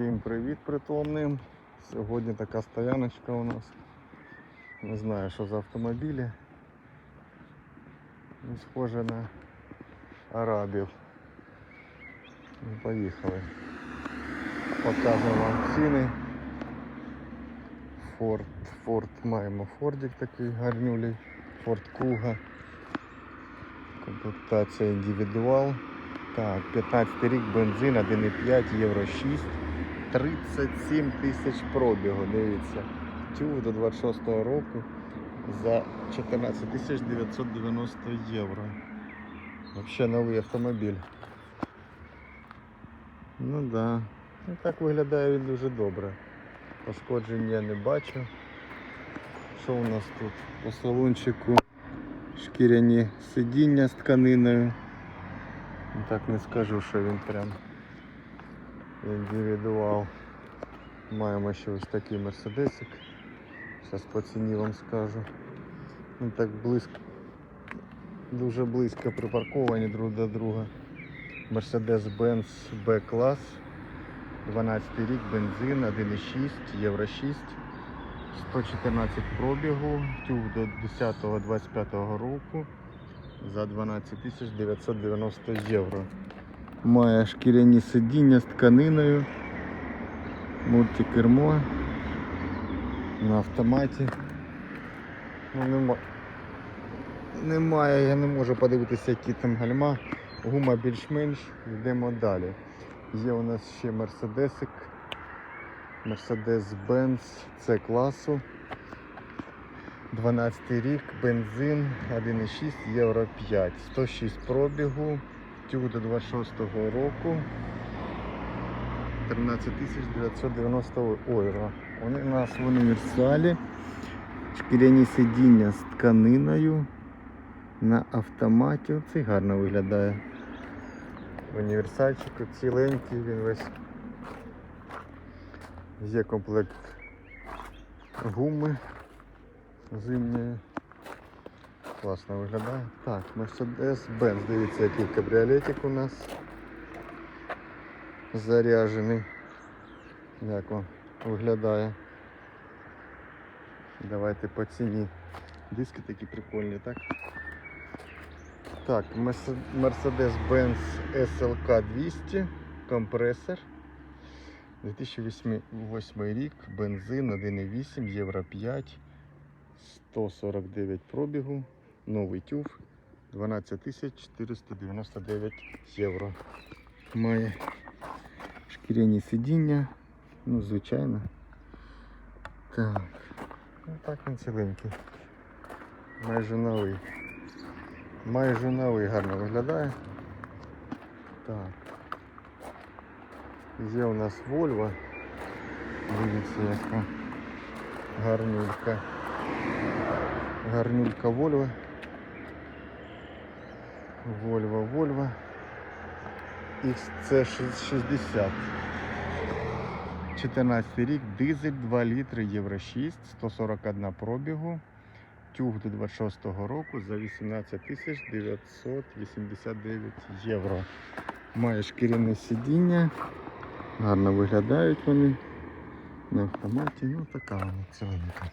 Всім привіт притомним. Сьогодні така стояночка у нас. Не знаю, що за автомобілі. Ну, схоже на арабів. Ну, поїхали. Покажу вам ціни. Форд. Форд маємо Фордик такий гарнюлий. Форд Куга. Комплектація індивідуал. Так, 15 рік бензин 1,5 євро 6. 37 тисяч пробігу, дивіться. Тюв до 26-го року за 14 тисяч 990 євро. Взагалі новий автомобіль. Ну да. Ну, так виглядає він дуже добре. Пошкоджень я не бачу. Що у нас тут? По салончику шкіряні сидіння з тканиною. Ну, Так не скажу, що він прям індивідуал. Маємо ще ось такий мерседесик. Зараз по ціні вам скажу. Ну так близько, дуже близько припарковані друг до друга. Mercedes-Benz B-клас. 12 рік, бензин, 1,6, євро 6. 114 пробігу, тюг до 10-25 року за 12 990 євро. Має шкіряні сидіння з тканиною, мультикермо на автоматі. Ну, нема... Немає, я не можу подивитися, які там гальма. Гума більш-менш, йдемо далі. Є у нас ще Мерседесик. Mercedes-Benz C класу. 12 рік, бензин 1,6 євро 5, 106 пробігу, до 26-го року. 13 990 євро. Вони у нас в універсалі. Шкіряні сидіння з тканиною на автоматі. Оце гарно виглядає. В універсальчику ціленький він весь. Є комплект гуми зимньої. Класно виглядає. Так, Mercedes-Benz, дивіться, який кабріолетик у нас заряджений. Як вам виглядає. Давайте по ціні. Диски такі прикольні, так? Так, Mercedes-Benz SLK 200, компресор. 2008 рік, бензин 1,8, євро 5, 149 пробігу, новий тюф, 12 499 євро. Має шкіряні сидіння, ну звичайно. Так, ну так він ціленький. Майже новий. Майже новий гарно виглядає. Так. Є у нас Volvo. Дивіться, яка гарнюлька. Гарнюлька Volvo. Volvo, Volvo. XC60. 14 рік, дизель 2 літри, євро 6, 141 пробігу. Тюг до 26-го року за 18 989 євро. Має шкіряне сидіння. Гарно виглядають вони на автоматі. Ну така вона ціленька.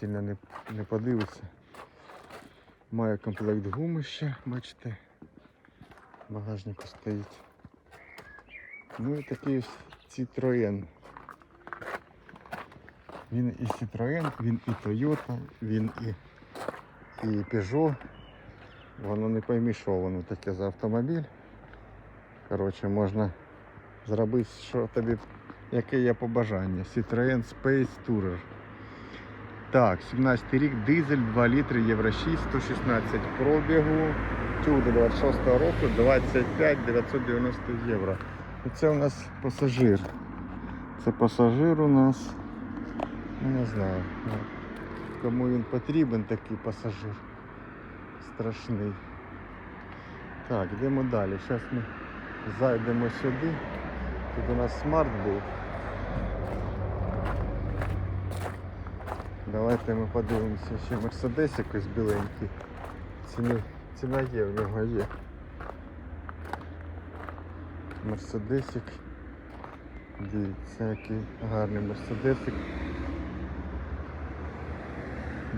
Сильно не, не подивиться. Має комплект гуми ще, бачите. В багажнику стоїть. Ну і такий ось Citroën. Він і Citroën, він і Toyota, він і, і Peugeot. Воно не поймі, що воно таке за автомобіль. Коротше, можна зробити, що тобі, яке є побажання. Citroën Space Tourer. Так, 17 рік, дизель 2 літри, євро 6, 116 пробігу. До 26 року 25 990 євро. І це у нас пасажир. Це пасажир у нас. Ну, не знаю. ну, Кому він потрібен такий пасажир. Страшний. Так, йдемо далі. Зараз ми зайдемо сюди. Тут у нас смарт був. Давайте ми подивимося ще Мерседес якийсь біленький. Ціни, ціна є, в нього є. Мерседесик Дивіться, який гарний мерседесик.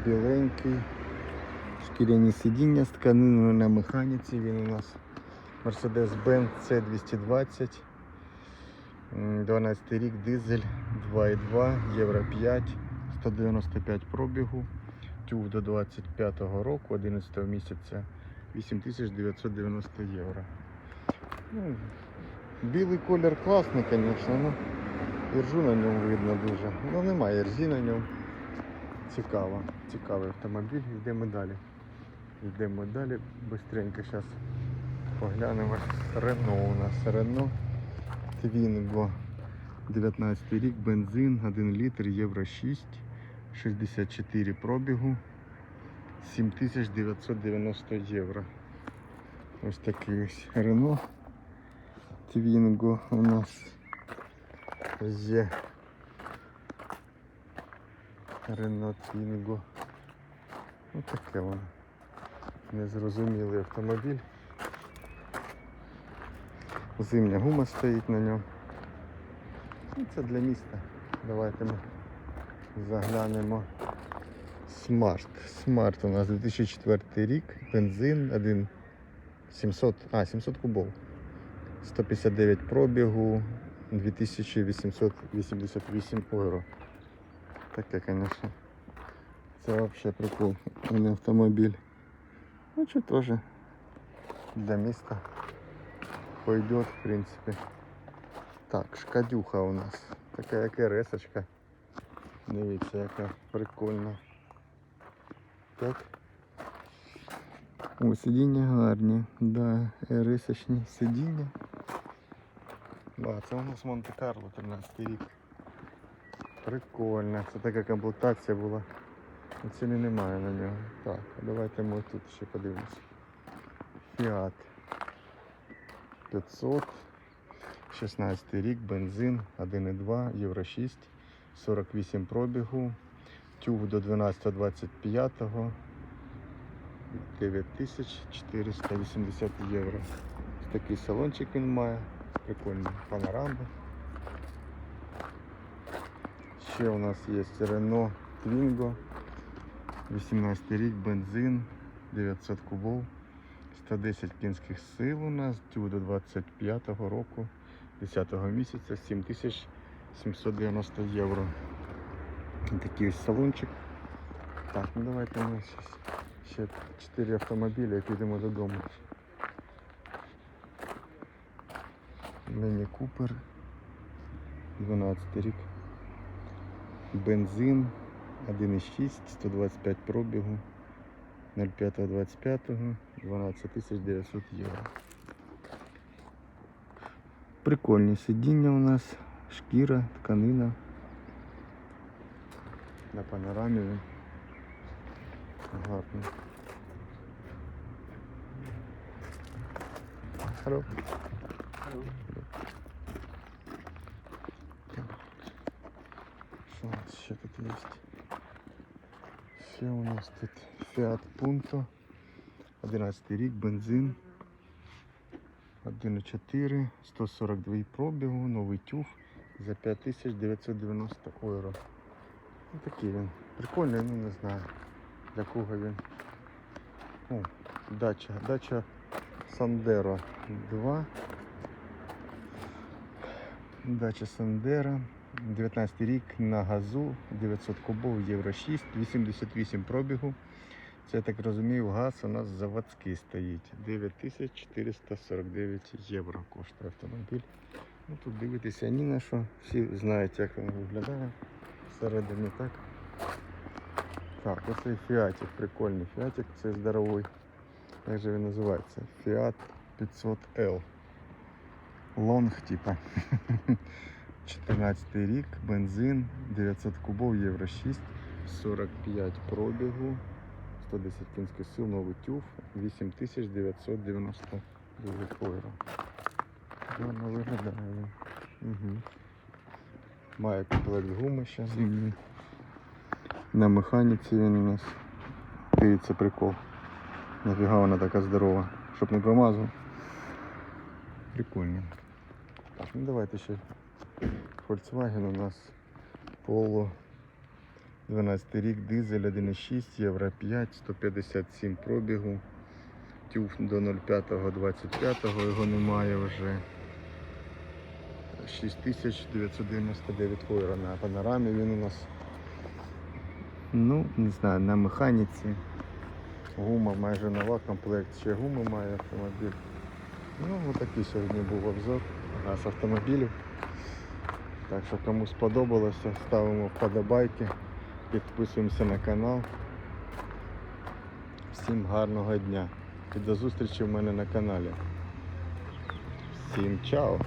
Біленький. Шкіряні сидіння з тканиною на механіці. Він у нас Mercedes-Benz C220. 12 рік, дизель 2,2, Євро 5, 195 пробігу. Тюв до 25 року, 11 місяця 8990 євро. Ну, білий колір класний, звісно, ну, іржу на ньому видно дуже. Ну немає іржі на ньому. Цікаво, цікавий автомобіль. Йдемо далі. Йдемо далі. Бистренько зараз поглянемо. Рено у нас. Рено Твінго. 19 рік, бензин, 1 літр, євро 6, 64 пробігу, 7990 євро. Ось такий ось Рено Твінго у нас є. Рено Твінго. Ось таке воно. Незрозумілий автомобіль. Зимня гума стоїть на ньому. Ну, це для міста. Давайте ми заглянемо. Смарт. Смарт у нас 2004 рік, бензин, 1 700, а, 700 кубов. 159 пробігу, 2888 євро. Таке, звісно. Це взагалі прикол. А не автомобіль. Ну що теж для міста пойдет, в принципе. Так, шкадюха у нас. Така як РСочка. Дивіться, яка прикольна. Так. О, сидіння гарні. Да, РСочні сидіння. Да, це у нас Монте-Карло 13 рік. Прикольно. Це така комплектація була. Ціни немає на нього. Так, давайте ми тут ще подивимося. Фіат 500. 16 рік, бензин 1,2, євро 6, 48 пробігу, тюг до 12.25, 9480 євро. Такий салончик він має, прикольні панорами. Ще у нас є Renault Twingo, 18 рік, бензин, 900 кубов, 110 кінських сил у нас, тюг до 25 року. 10 місяця 7790 євро. Такий ось салончик. Так, ну давайте ми ще 4 автомобілі і підемо додому. Мені Купер 12 рік. Бензин 1,6, 125 пробігу 05.25, 12 900 євро. Прикольні сидіння у нас, шкіра, тканина. На панорамі. він. Гарно. Hello. Що у нас ще тут є? Ще у нас тут Fiat Punto. 11 рік, бензин. 1,4, 142 пробігу, новий тюф за 5990 євро. Ну, такий він. Прикольний, ну не знаю. Для кого він. О, дача. Дача Сандеро 2. Дача Сандера. 19 рік на газу, 900 кубов, євро 6, 88 пробігу. Це я так розумію, газ у нас заводський стоїть. 9449 євро коштує автомобіль. Ну, тут дивитися ні на що. Всі знають, як він виглядає. Всередині так. Так, оцей фіатик, прикольний фіатик, це здоровий. Як же він називається? Fiat 500L. Лонг, типа. 14 рік, бензин, 900 кубов, євро 6, 45 пробігу. 110 кінських сил, новий тюф, 8990 євро. Гарно виглядає. Угу. Має комплект гуми ще зимній. На механіці він у нас. Дивіться прикол. Нафіга вона така здорова, щоб не промазав. Прикольно. Так, ну давайте ще Volkswagen у нас Polo 12 рік, дизель 1,6, євро 5, 157 пробігу. Тюф до 05.25 його немає вже. 6999 койра на панорамі він у нас. Ну, не знаю, на механіці. Гума майже нова, комплект ще гуми має автомобіль. Ну, отакий сьогодні був обзор у автомобілів. Так що кому сподобалося, ставимо вподобайки, підписуємося на канал. Всім гарного дня і до зустрічі в мене на каналі. Всім чао!